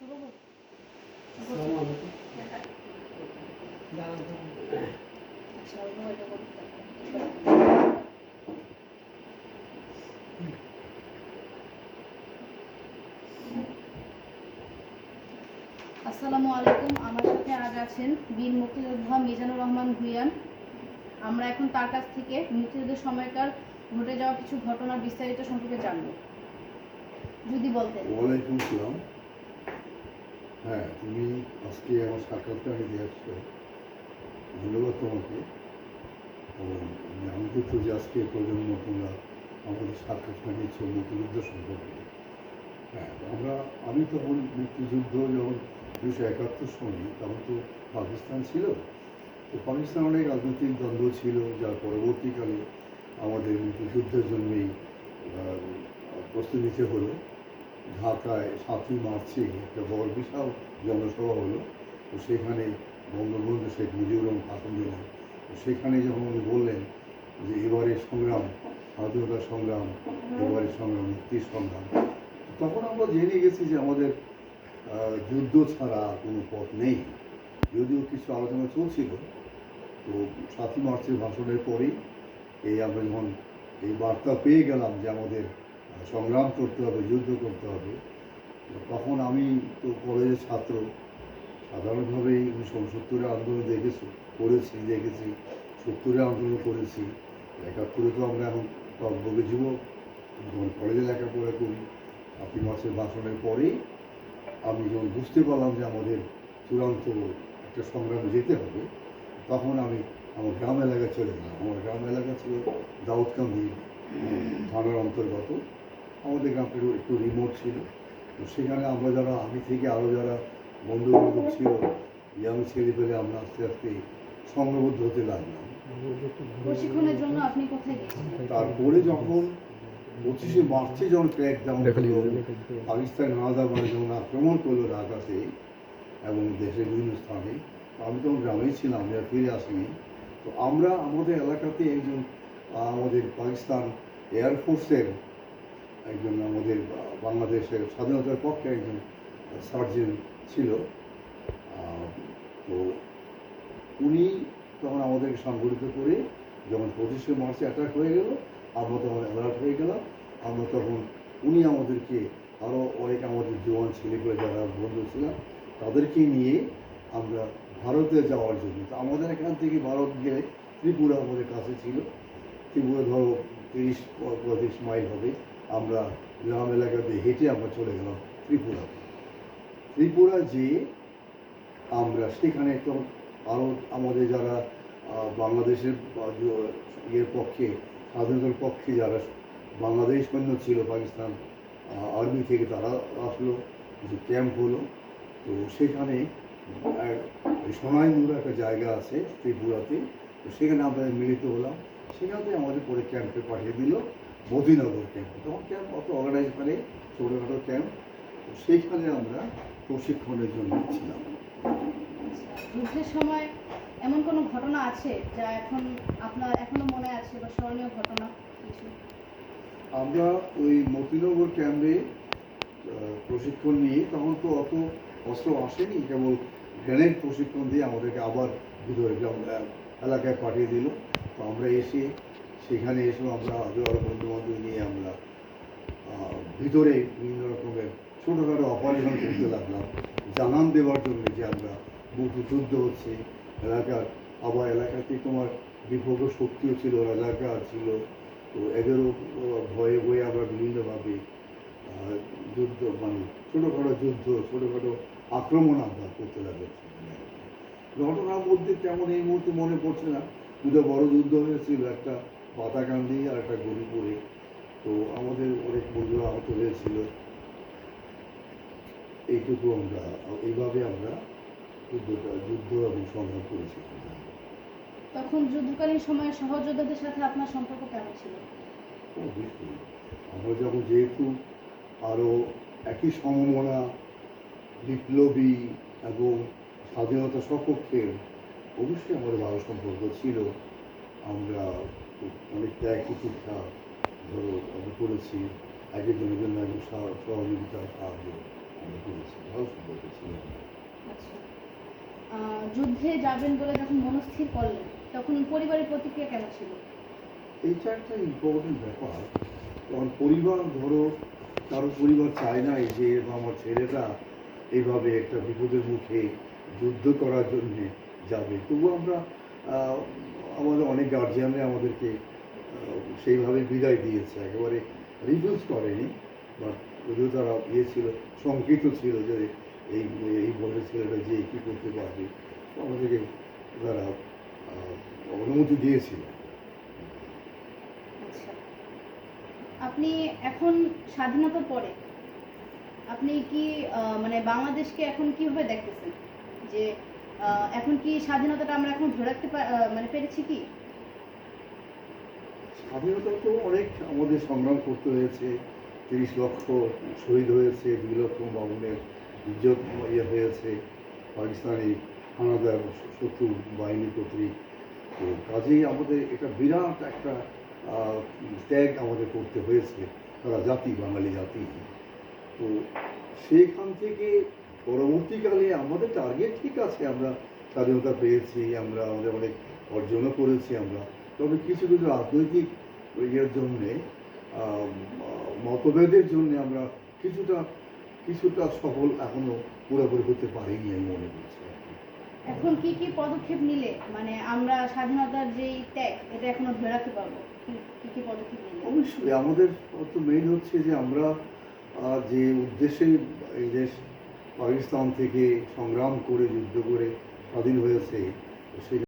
আসসালামু আলাইকুম। আমার সাথে আজ আছেন বীর মুক্তিযোদ্ধা মিজানুর রহমান ভুইয়ান। আমরা এখন তার কাছ থেকে মুক্তিযুদ্ধের সময়কার ঘটে যাওয়া কিছু ঘটনার বিস্তারিত সম্পর্কে জানব। যদি বলতেন। ওয়ালাইকুম আসসালাম হ্যাঁ তুমি আজকে আমার সাক্ষাৎকার নিতে আসছো। ধন্যবাদ তোমাকে। আমি আনন্দিত যে আজকে প্রজন্ম তোমরা আমাদের সাক্ষাৎকার নিচ্ছ মুক্তিযুদ্ধ সম্পর্কে হ্যাঁ আমরা, আমি তখন মুক্তিযুদ্ধ যখন উনিশশো একাত্তর সনে, তখন তো পাকিস্তান ছিল। তো পাকিস্তান অনেক রাজনৈতিক দ্বন্দ্ব ছিল, যার পরবর্তীকালে আমাদের মুক্তিযুদ্ধের জন্যই প্রস্তুতি নিতে হলো। ঢাকায় সাতই মার্চে একটা বড় বিশাল জনসভা হলো। তো সেখানে বঙ্গবন্ধু শেখ মুজিবুর রহমান ভাষণ দিলেন। সেখানে যখন উনি বললেন যে এবারে সংগ্রাম, স্বাধীনতা সংগ্রাম এবারে সংগ্রাম, মুক্তির সংগ্রাম তখন আমরা জেনে গেছি যে আমাদের যুদ্ধ ছাড়া কোনো পথ নেই। যদিও কিছু আলোচনা চলছিল, তো সাতই মার্চের ভাষণের পরেই এই আমরা যখন এই বার্তা পেয়ে গেলাম যে আমাদের সংগ্রাম করতে হবে, যুদ্ধ করতে হবে। তখন আমি তো কলেজের ছাত্র সাধারণভাবেই উনিশশো উনসত্তরের আন্দোলন দেখেছি, করেছি, দেখেছি, সত্তরের আন্দোলন করেছি। একাত্তরে তো আমরা এখন যুবক যখন কলেজে লেখাপড়া করি সাতই মাসের ভাষণের পরেই আমি যখন বুঝতে পারলাম যে আমাদের চূড়ান্ত একটা সংগ্রামে যেতে হবে, তখন আমি আমার গ্রাম এলাকায় চলে গেলাম। আমার গ্রাম এলাকা ছিল দাউদকান্দি থানার অন্তর্গত। আমাদের গ্রামটা একটু- একটু রিমোট ছিল। তো সেখানে আমরা যারা আমি থেকে আরও যারা বন্ধু বান্ধব ছিল ইয়াং ছেলে পেলে আমরা আস্তে আস্তে সংঘবদ্ধ হতে লাগলাম। প্রশিক্ষণের জন্য আপনি কোথায় গিয়েছিলেন? তারপরে যখন পঁচিশে মার্চে যখন ক্র্যাক ডাউন পাকিস্তান হানাদার যখন আক্রমণ করল ঢাকাতে এবং দেশের বিভিন্ন স্থানে আমি তখন গ্রামেই ছিলাম আমি আর ফিরে আসিনি। তো আমরা আমাদের এলাকাতে একজন আমাদের পাকিস্তান এয়ারফোর্সের একজন আমাদের বাংলাদেশের স্বাধীনতার পক্ষে একজন সার্জেন্ট ছিল। তো উনি তখন আমাদেরকে সংগঠিত করে যখন পঁচিশে মার্চে অ্যাটাক হয়ে গেল, আমরা তখন অ্যালার্ট হয়ে গেলাম। আমরা তখন উনি আমাদেরকে আরও অনেক আমাদের জোয়ান ছেলেগুলো যারা বন্ধু ছিলাম, তাদেরকে নিয়ে আমরা ভারতে যাওয়ার জন্য, তো আমাদের এখান থেকে ভারত গেলে ত্রিপুরা আমাদের কাছে ছিল। ত্রিপুরা ধরো তিরিশ পঁয়ত্রিশ মাইল হবে। আমরা গ্রাম এলাকাতে হেঁটে আমরা চলে গেলাম ত্রিপুরাতে ত্রিপুরা যেয়ে আমরা সেখানে তো আরও আমাদের যারা বাংলাদেশের ইয়ের পক্ষে, স্বাধীনতার পক্ষে যারা বাংলাদেশ পণ্য ছিল পাকিস্তান আর্মি থেকে তারা আসলো, কিছু ক্যাম্প হলো। তো সেখানে সোনাইমুড় একটা জায়গা আছে ত্রিপুরাতে। তো সেখানে আমরা মিলিত হলাম। সেখান আমাদের পরে ক্যাম্পে পাঠিয়ে দিল। মদিনগর ক্যাম্প তখন ক্যাম্প অত অর্গানাইজ করে ছোটোখাটো ক্যাম্প তো সেইখানে আমরা প্রশিক্ষণের জন্য ছিলাম। যুদ্ধের সময় এমন কোনো ঘটনা আছে যা এখন আপনার এখনও মনে আছে বা স্মরণীয় ঘটনা কিছু? আমরা ওই মতিনগর ক্যাম্পে প্রশিক্ষণ নিয়ে তখন তো অত অস্ত্র আসেনি কেবল গ্রেনেড প্রশিক্ষণ দিয়ে আমাদেরকে আবার ভিতরে এলাকায় পাঠিয়ে দিল। তো আমরা এসে সেখানে এসে আমরা আরও আরও বন্ধু বান্ধব নিয়ে আমরা ভিতরে বিভিন্ন রকমের ছোটোখাটো অপারেশন করতে লাগলাম। জানান দেওয়ার জন্য যে আমরা মুক্তি যুদ্ধ হচ্ছে, এলাকার, আবার এলাকাতে তোমার বিপক্ষ শক্তিও ছিল এলাকা ছিল, তো এদেরও ভয়ে ভয়ে আমরা বিভিন্নভাবে যুদ্ধ মানে ছোটোখাটো যুদ্ধ, ছোটোখাটো আক্রমণ আমরা করতে লাগলাম ঘটনার মধ্যে তেমন এই মুহূর্তে মনে পড়ছে না। দুটো বড় যুদ্ধ হয়েছিল, একটা পাতাকান্দি আর একটা গরিপুরে। তো আমাদের অনেক বন্ধুরা আহত হয়েছিল। এইটুকু আমরা এইভাবে আমরা যুদ্ধটা যুদ্ধ এবং সংগ্রাম করেছি। তখন যুদ্ধকালীন সময়ে সহযোদ্ধাদের সাথে আপনার সম্পর্ক কেমন ছিল? আমরা যখন যেহেতু আরও একই সমমনা বিপ্লবী এবং স্বাধীনতা সপক্ষের অবশ্যই আমাদের ভালো সম্পর্ক ছিল। আমরা অনেক ত্যাগ প্রতীক্ষা ধরো আমরা করেছি এক একজনের জন্য সহ- সহযোগিতা সাহায্য আমরা করেছি। ভালো সম্পর্ক ছিলাম আচ্ছা। যুদ্ধে যাবেন বলে যখন মনস্থির করলেন তখন পরিবারের প্রতিক্রিয়া কেমন ছিল? এইটা একটা ইম্পর্টেন্ট ব্যাপার। কারণ পরিবার ধরো কারও পরিবার চায় না যে আমার ছেলেটা এইভাবে একটা বিপদের মুখে যুদ্ধ করার জন্যে যাবে। তবু আমরা আমাদের অনেক গার্জিয়ানরা আমাদেরকে সেইভাবে বিদায় দিয়েছে। একেবারে রিফিউজ করেনি বাট যদিও তারা ইয়ে ছিল, শঙ্কিত ছিল যে এই এই বয়সের ছেলেটা যে কী করতে পারবে, আমাদেরকে তারা অনুমতি দিয়েছিল। আচ্ছা। আপনি এখন স্বাধীনতার পরে, আপনি কি মানে বাংলাদেশকে এখন কীভাবে দেখতেছেন? যে এখন কি স্বাধীনতাটা আমরা এখন ধরে রাখতে মানে পেরেছি কি? স্বাধীনতা তো অনেক আমাদের সংগ্রাম করতে হয়েছে, তিরিশ লক্ষ শহীদ হয়েছে, দুই লক্ষ বাবুনের ইজ্জত ইয়ে হয়েছে, পাকিস্তানি হানাদার শত্রু বাহিনী কর্তৃক। তো কাজেই আমাদের এটা বিরাট একটা ত্যাগ আমাদের করতে হয়েছে, তারা জাতি, বাঙালি জাতি। তো সেখান থেকে পরবর্তীকালে আমাদের টার্গেট ঠিক আছে আমরা স্বাধীনতা পেয়েছি আমরা আমাদের অনেক অর্জনও করেছি আমরা। তবে কিছু কিছু রাজনৈতিক ইয়ের জন্যে মতভেদের জন্য আমরা কিছুটা কিছুটা সফল এখনও পুরোপুরি হতে পারিনি আমি মনে করছি এখন কি কি পদক্ষেপ নিলে? মানে আমরা স্বাধীনতার যেই ত্যাগ এটা এখনও ধরে রাখতে পারব? কি- কি কি পদক্ষেপ নিলে? অবশ্যই আমাদের তো মেইন হচ্ছে যে আমরা যে উদ্দেশ্যে এই দেশ পাকিস্তান থেকে সংগ্রাম করে যুদ্ধ করে স্বাধীন হয়েছে। সেই